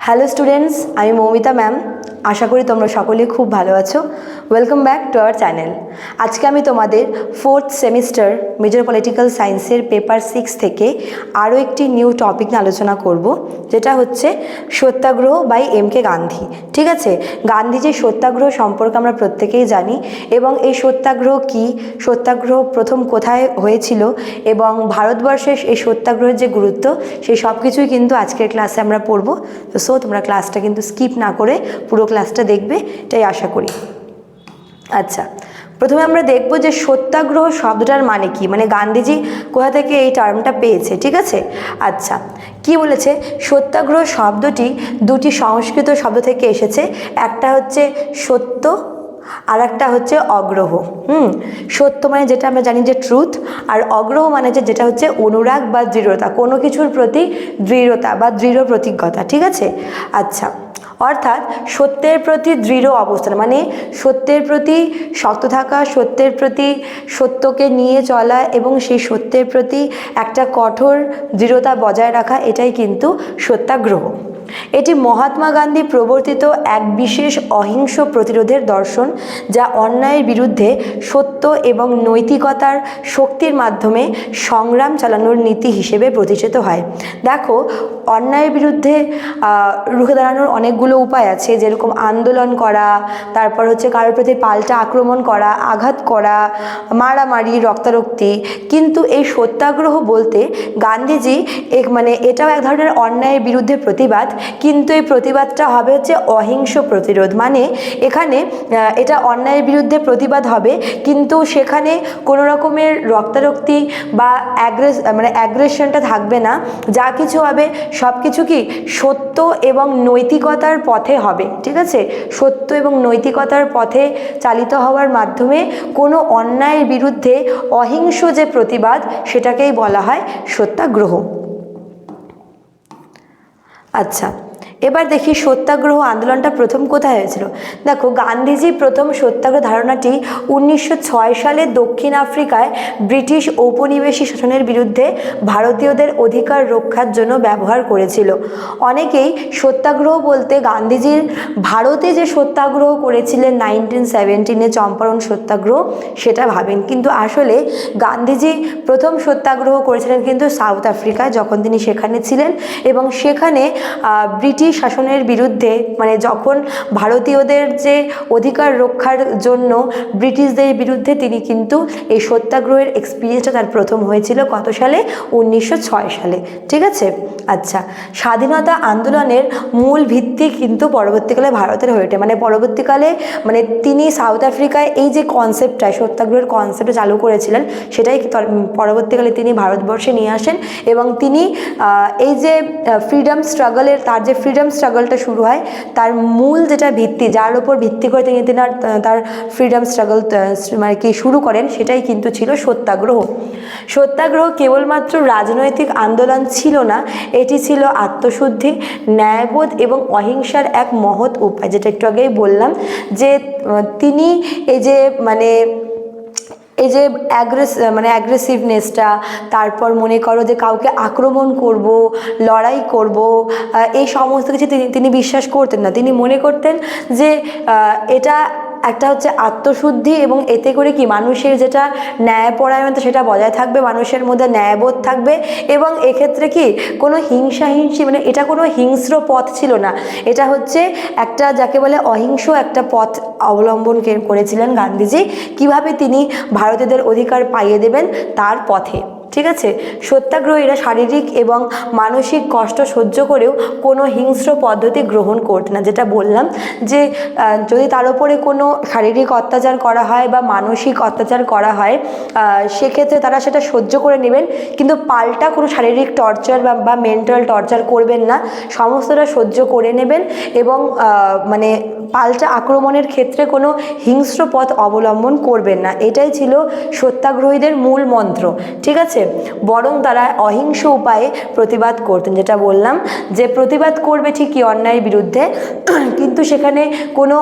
Hello students আমি Moumita ma'am আশা করি তোমরা সকলে খুব ভালো আছো। Welcome back to our channel আজকে আমি তোমাদের ফোর্থ সেমিস্টার মেজর পলিটিক্যাল সায়েন্সের পেপার সিক্স থেকে আরও একটি নিউ টপিক নিয়ে আলোচনা করব, যেটা হচ্ছে Satyagraha by M K Gandhi ঠিক আছে? গান্ধীজির সত্যাগ্রহ সম্পর্কে আমরা প্রত্যেকেই জানি, এবং এই সত্যাগ্রহ কি? সত্যাগ্রহ প্রথম কোথায় হয়েছিল? এবং ভারতবর্ষের এই সত্যাগ্রহের যে গুরুত্ব, সেই সব কিছুই কিন্তু আজকের ক্লাসে আমরা পড়ব। সো তোমরা ক্লাসটা কিন্তু স্কিপ না করে পুরো ক্লাসটা দেখবে, এটাই আশা করি। আচ্ছা প্রথমে আমরা দেখব যে সত্যাগ্রহ শব্দটার মানে কি। মানে গান্ধীজি কোথা থেকে এই টার্মটা পেয়েছে, ঠিক আছে? আচ্ছা কি বলেছে? সত্যাগ্রহ শব্দটি দুটি সংস্কৃত শব্দ থেকে এসেছে, একটা হচ্ছে সত্য আর একটা হচ্ছে অগ্রহ। হুম, সত্য মানে যেটা আমরা জানি যে ট্রুথ আর অগ্রহ মানে যে যেটা হচ্ছে অনুরাগ বা দৃঢ়তা, কোনো কিছুর প্রতি দৃঢ়তা বা দৃঢ় প্রতিজ্ঞতা, ঠিক আছে? আচ্ছা অর্থাৎ সত্যের প্রতি দৃঢ় অবস্থান মানে সত্যের প্রতি শক্ত থাকা, সত্যের প্রতি সত্যকে নিয়ে চলা এবং সেই সত্যের প্রতি একটা কঠোর দৃঢ়তা বজায় রাখা, এটাই কিন্তু সত্যাগ্রহ। এটি মহাত্মা গান্ধী প্রবর্তিত এক বিশেষ অহিংস প্রতিরোধের দর্শন, যা অন্যায়ের বিরুদ্ধে সত্য এবং নৈতিকতার শক্তির মাধ্যমে সংগ্রাম চালানোর নীতি হিসেবে প্রতিষ্ঠিত হয়। দেখো, অন্যায়ের বিরুদ্ধে রুখে দাঁড়ানোর অনেকগুলো উপায় আছে, যেরকম আন্দোলন করা, তারপর হচ্ছে কারোর প্রতি পাল্টা আক্রমণ করা, আঘাত করা, মারামারি, রক্তারক্তি। কিন্তু এই সত্যাগ্রহ বলতে গান্ধীজি এক মানে এটাও এক ধরনের অন্যায়ের বিরুদ্ধে প্রতিবাদ কিন্তু এই প্রতিবাদটা হবে হচ্ছে অহিংস প্রতিরোধ। মানে এখানে এটা অন্যায়ের বিরুদ্ধে প্রতিবাদ হবে, কিন্তু সেখানে কোনো রকমের রক্তারক্তি বা অ্যাগ্রেস মানে অ্যাগ্রেশনটা থাকবে না। যা কিছু হবে, সব কিছু কি সত্য এবং নৈতিকতার পথে হবে, ঠিক আছে? সত্য এবং নৈতিকতার পথে চালিত হওয়ার মাধ্যমে কোনো অন্যায়ের বিরুদ্ধে অহিংস যে প্রতিবাদ, সেটাকেই বলা হয় সত্যাগ্রহ। আচ্ছা। এবার দেখি সত্যাগ্রহ আন্দোলনটা প্রথম কোথায় হয়েছিল। দেখো গান্ধীজি প্রথম সত্যাগ্রহ ধারণাটি উনিশশো ছয় সালে দক্ষিণ আফ্রিকায় ব্রিটিশ ঔপনিবেশিক শাসনের বিরুদ্ধে ভারতীয়দের অধিকার রক্ষার জন্য ব্যবহার করেছিল। অনেকেই সত্যাগ্রহ বলতে গান্ধীজির ভারতে যে সত্যাগ্রহ করেছিলেন নাইনটিন সেভেন্টিনে চম্পারণ সত্যাগ্রহ, সেটা ভাবেন। কিন্তু আসলে গান্ধীজি প্রথম সত্যাগ্রহ করেছিলেন কিন্তু সাউথ আফ্রিকায়, যখন তিনি সেখানে ছিলেন এবং সেখানে ব্রিটিশ শাসনের বিরুদ্ধে মানে যখন ভারতীয়দের যে অধিকার রক্ষার জন্য ব্রিটিশদের বিরুদ্ধে তিনি কিন্তু এই সত্যাগ্রহের এক্সপিরিয়েন্সটা তার প্রথম হয়েছিল কত সালে? উনিশশো ছয় সালে। ঠিক আছে? আচ্ছা স্বাধীনতা আন্দোলনের মূল ভিত্তি কিন্তু পরবর্তীকালে ভারতের হয়ে ওঠে। মানে পরবর্তীকালে মানে তিনি সাউথ আফ্রিকায় এই যে কনসেপ্টটা সত্যাগ্রহের কনসেপ্টটা চালু করেছিলেন, সেটাই পরবর্তীকালে তিনি ভারতবর্ষে নিয়ে আসেন এবং তিনি এই যে ফ্রিডম স্ট্রাগলের তার যে ফ্রিডম স্ট্রাগলটা শুরু হয়। তার মূল যেটা ভিত্তি, যার উপর ভিত্তি করে তিনি তিনার তার ফ্রিডম স্ট্রাগল মানে কি শুরু করেন, সেটাই কিন্তু ছিল সত্যাগ্রহ। সত্যাগ্রহ কেবলমাত্র রাজনৈতিক আন্দোলন ছিল না, এটি ছিল আত্মশুদ্ধি, ন্যায়বোধ এবং অহিংসার এক মহৎ উপায়, যেটা একটু আগেই বললাম যে তিনি এই যে মানে এই যে অ্যাগ্রেস মানে অ্যাগ্রেসিভনেসটা তারপর মনে করো যে কাউকে আক্রমণ করব, লড়াই করব এই সমস্ত কিছু তিনি তিনি বিশ্বাস করতেন না। তিনি মনে করতেন যে এটা একটা হচ্ছে আত্মশুদ্ধি এবং এতে করে কি মানুষের যেটা ন্যায়পরায়ণতা সেটা বজায় থাকবে, মানুষের মধ্যে ন্যায়বোধ থাকবে এবং এক্ষেত্রে কি কোনো হিংসা হিংসি মানে এটা কোনো হিংস্র পথ ছিল না। এটা হচ্ছে একটা যাকে বলে অহিংস একটা পথ অবলম্বন করেছিলেন গান্ধীজি। কীভাবে তিনি ভারতীয়দের অধিকার পাইয়ে দেবেন তার পথে। ঠিক আছে? সত্যাগ্রহীরা শারীরিক এবং মানসিক কষ্ট সহ্য করেও কোনো হিংস্র পদ্ধতি গ্রহণ করতে না। যেটা বললাম যে যদি তার উপরে কোনো শারীরিক অত্যাচার করা হয় বা মানসিক অত্যাচার করা হয় সেক্ষেত্রে তারা সেটা সহ্য করে নেবেন। কিন্তু পাল্টা কোনো শারীরিক টর্চার বা বা মেন্টাল টর্চার করবেন না। সমস্তটা সহ্য করে নেবেন এবং মানে পাল্টা আক্রমণের ক্ষেত্রে কোনো হিংস্র পথ অবলম্বন করবেন না। এটাই ছিল সত্যাগ্রহীদের মূল মন্ত্র, ঠিক আছে? বরং তারা অহিংস উপায়ে প্রতিবাদ করতেন, যেটা বললাম যে প্রতিবাদ করবে ঠিকই অন্যায়ের বিরুদ্ধে, কিন্তু সেখানে কোনো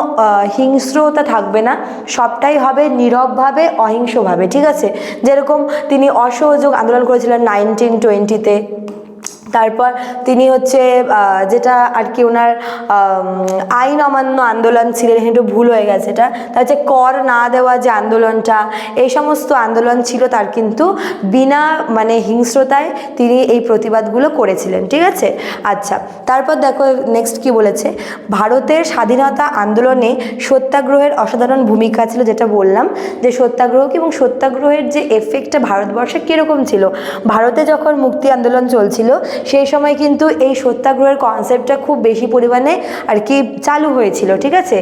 হিংস্রতা থাকবে না। সবটাই হবে নীরবভাবে, অহিংসভাবে, ঠিক আছে? যেরকম তিনি অসহযোগ আন্দোলন করেছিলেন নাইনটিন টোয়েন্টিতে তারপর তিনি হচ্ছে যেটা আর কি ওনার আইন অমান্য আন্দোলন ছিলেন একটু ভুল হয়ে গেছে এটা। তার হচ্ছে কর না দেওয়া যে আন্দোলনটা, এই সমস্ত আন্দোলন ছিল তার কিন্তু বিনা মানে হিংস্রতায় তিনি এই প্রতিবাদগুলো করেছিলেন, ঠিক আছে? আচ্ছা তারপর দেখো নেক্সট কি বলেছে? ভারতের স্বাধীনতা আন্দোলনে সত্যাগ্রহের অসাধারণ ভূমিকা ছিল যেটা বললাম, যে সত্যাগ্রহ কি এবং সত্যাগ্রহের যে এফেক্টটা ভারতবর্ষে কীরকম ছিল? ভারতে যখন মুক্তি আন্দোলন চলছিল সেই সময় কিন্তু এই সত্যাগ্রহের কনসেপ্টটা খুব বেশি পরিমাণে আর কি চালু হয়েছিল, ঠিক আছে?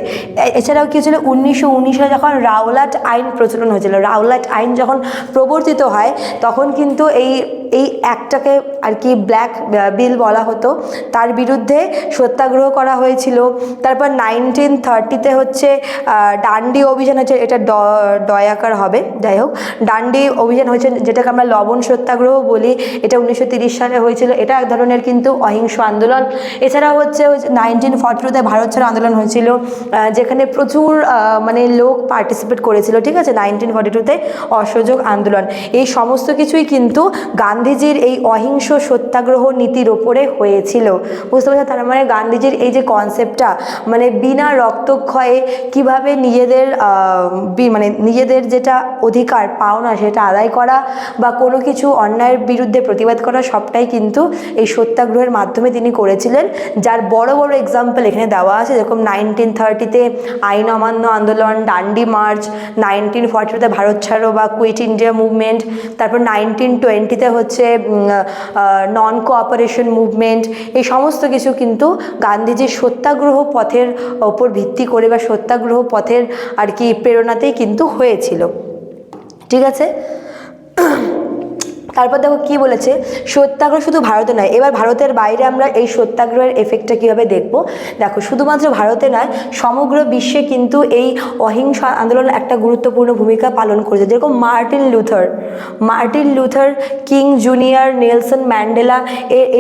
এছাড়াও কি ছিল উনিশশো উনিশ যখন রাওলাট আইন প্রচলন হয়েছিল, রাওলাট আইন যখন প্রবর্তিত হয়, তখন কিন্তু এই এই অ্যাক্টটাকে আর কি ব্ল্যাক বিল বলা হতো। তার বিরুদ্ধে সত্যাগ্রহ করা হয়েছিল। তারপর নাইনটিন থার্টিতে হচ্ছে ডান্ডি অভিযান হচ্ছে, এটা ড- ডয়াকার হবে, যাই হোক। ডান্ডি অভিযান হয়েছে যেটাকে আমরা লবণ সত্যাগ্রহ বলি, এটা উনিশশো সালে হয়েছিল। এটা এক ধরনের কিন্তু অহিংস আন্দোলন। এছাড়াও হচ্ছে নাইনটিন ফর্টি টুতে ভারত ছাড়ো আন্দোলন হয়েছিল যেখানে প্রচুর মানে লোক পার্টিসিপেট করেছিল, ঠিক আছে? নাইনটিন ফর্টি টুতে অসহযোগ আন্দোলন। এই সমস্ত কিছুই কিন্তু গান্ধীজির এই অহিংস সত্যাগ্রহ নীতির ওপরে হয়েছিল। বুঝতে পারছ তার মানে গান্ধীজির এই যে কনসেপ্টটা মানে বিনা রক্তক্ষয়ে কীভাবে নিজেদের মানে নিজেদের যেটা অধিকার, পাওনা সেটা আদায় করা বা কোনো কিছু অন্যায়ের বিরুদ্ধে প্রতিবাদ করা, সবটাই কিন্তু এই সত্যাগ্রহের মাধ্যমে তিনি করেছিলেন। যার বড় বড় এক্সাম্পল এখানে দেওয়া আছে। যেরকম নাইনটিন থার্টিতে আইন অমান্য আন্দোলন, ডান্ডি মার্চ নাইনটিন ফর্টিতে ভারত ছাড়ো বা কুইট ইন্ডিয়া মুভমেন্ট তারপর নাইনটিন টোয়েন্টিতে হচ্ছে নন কোঅপারেশন মুভমেন্ট এই সমস্ত কিছু কিন্তু গান্ধীজির সত্যাগ্রহ পথের ওপর ভিত্তি করে বা সত্যাগ্রহ পথের আর কি প্রেরণাতেই কিন্তু হয়েছিল। ঠিক আছে? তারপর দেখো কি বলেছে? সত্যাগ্রহ শুধু ভারতে নয়। এবার ভারতের বাইরে আমরা এই সত্যাগ্রহের এফেক্টটা কীভাবে দেখব? দেখো, শুধুমাত্র ভারতে নয়, সমগ্র বিশ্বে কিন্তু এই অহিংস আন্দোলন একটা গুরুত্বপূর্ণ ভূমিকা পালন করেছে। যেরকম Martin Luther Martin Luther, King junior, Nelson Mandela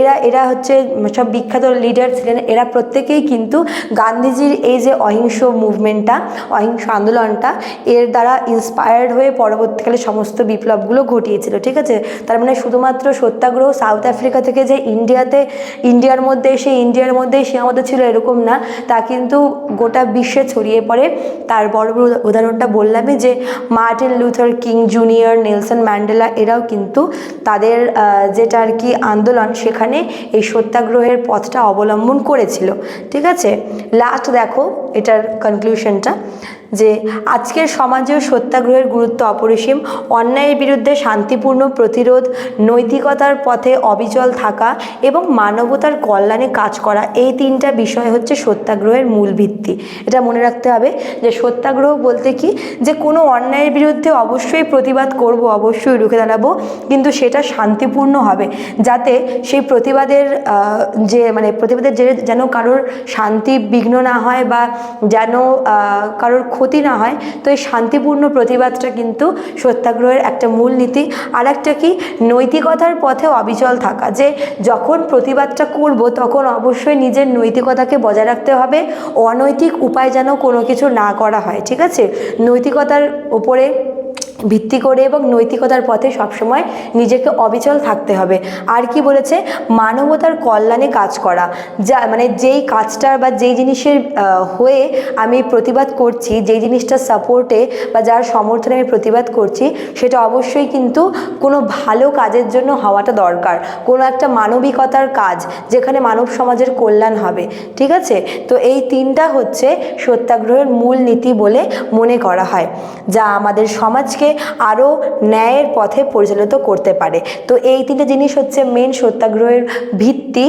এরা এরা হচ্ছে সব বিখ্যাত লিডার ছিলেন। এরা প্রত্যেকেই কিন্তু গান্ধীজির এই যে অহিংস মুভমেন্টটা অহিংস আন্দোলনটা, এর দ্বারা ইন্সপায়ার্ড হয়ে পরবর্তীকালে সমস্ত বিপ্লবগুলো ঘটিয়েছিল। ঠিক আছে? তার মানে শুধুমাত্র সত্যাগ্রহ সাউথ আফ্রিকা থেকে যে ইন্ডিয়াতে ইন্ডিয়ার মধ্যে এসে ইন্ডিয়ার মধ্যেই সীমাবদ্ধ ছিল এরকম না। তা কিন্তু গোটা বিশ্বে ছড়িয়ে পড়ে। তার বড় বড় উদাহরণটা বললামই যে Martin Luther King junior Nelson Mandela এরাও কিন্তু তাদের যেটা আর কি আন্দোলন সেখানে এই সত্যাগ্রহের পথটা অবলম্বন করেছিল। ঠিক আছে? লাস্ট দেখো এটার কনক্লুশনটা যে আজকের সমাজেও সত্যাগ্রহের গুরুত্ব অপরিসীম, অন্যায়ের বিরুদ্ধে শান্তিপূর্ণ প্রতিরোধ, নৈতিকতার পথে অবিচল থাকা এবং মানবতার কল্যাণে কাজ করা, এই তিনটা বিষয় হচ্ছে সত্যাগ্রহের মূল ভিত্তি। এটা মনে রাখতে হবে যে সত্যাগ্রহ বলতে কি? যে কোনো অন্যায়ের বিরুদ্ধে অবশ্যই প্রতিবাদ করব, অবশ্যই রুখে দাঁড়াবো, কিন্তু সেটা শান্তিপূর্ণ হবে। যাতে সেই প্রতিবাদের যে মানে প্রতিবাদের যে যেন কারোর শান্তি বিঘ্ন না হয় বা যেন কারোর ক্ষতি না হয়, তো এই শান্তিপূর্ণ প্রতিবাদটা কিন্তু সত্যাগ্রহের একটা মূল নীতি। আর একটা কি? নৈতিকতার পথে অবিচল থাকা, যে যখন প্রতিবাদটা করব, তখন অবশ্যই নিজের নৈতিকতাকে বজায় রাখতে হবে। অনৈতিক উপায় যেন কোনো কিছু না করা হয়, ঠিক আছে? নৈতিকতার ওপরে ভিত্তি করে এবং নৈতিকতার পথে সবসময় নিজেকে অবিচল থাকতে হবে। আর কি বলেছে? মানবতার কল্যাণে কাজ করা। যা মানে যেই কাজটার বা যেই জিনিসের হয়ে আমি প্রতিবাদ করছি, যেই জিনিসটার সাপোর্টে বা যার সমর্থনে আমি প্রতিবাদ করছি, সেটা অবশ্যই কিন্তু কোনো ভালো কাজের জন্য হওয়াটা দরকার। কোনো একটা মানবিকতার কাজ যেখানে মানব সমাজের কল্যাণ হবে। ঠিক আছে? তো এই তিনটা হচ্ছে সত্যাগ্রহের মূল নীতি বলে মনে করা হয়। যা আমাদের সমাজকে আরও ন্যায়ের পথে পরিচালিত করতে পারে। তো এই তিনটে জিনিস হচ্ছে মেন সত্যাগ্রহের ভিত্তি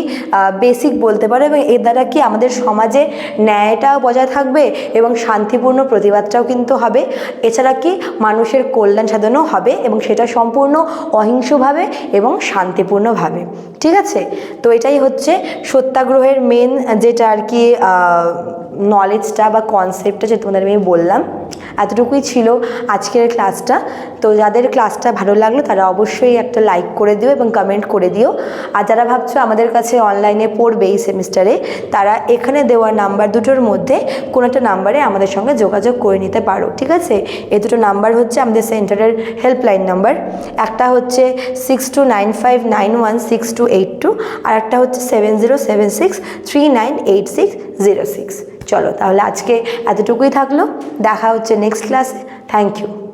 বেসিক বলতে পারে এবং এর দ্বারা কি আমাদের সমাজে ন্যায়টাও বজায় থাকবে এবং শান্তিপূর্ণ প্রতিবাদটাও কিন্তু হবে। এছাড়া কি মানুষের কল্যাণ সাধনও হবে এবং সেটা সম্পূর্ণ অহিংসভাবে এবং শান্তিপূর্ণভাবে। ঠিক আছে? তো এটাই হচ্ছে সত্যাগ্রহের মেন যেটা আর কি নলেজটা বা কনসেপ্টটা যে তোমাদের আমি বললাম, এতটুকুই ছিল আজকের ক্লাসটা তো যাদের ক্লাসটা ভালো লাগল, তারা অবশ্যই একটা লাইক করে দিও এবং কমেন্ট করে দিও। আর যারা ভাবছ আমাদের কাছে অনলাইনে পড়বে এই সেমিস্টারে তারা এখানে দেওয়া নাম্বার দুটোর মধ্যে কোনো একটা নাম্বারে আমাদের সঙ্গে যোগাযোগ করে নিতে পারো, ঠিক আছে? এই দুটো নাম্বার হচ্ছে আমাদের সেন্টারের হেল্পলাইন নাম্বার একটা হচ্ছে six two nine five nine one six two eight two আর একটা হচ্ছে seven zero seven six three nine eight six zero six. চলো তাহলে আজকে এতটুকুই থাকল। দেখা হচ্ছে নেক্সট ক্লাসে থ্যাংক ইউ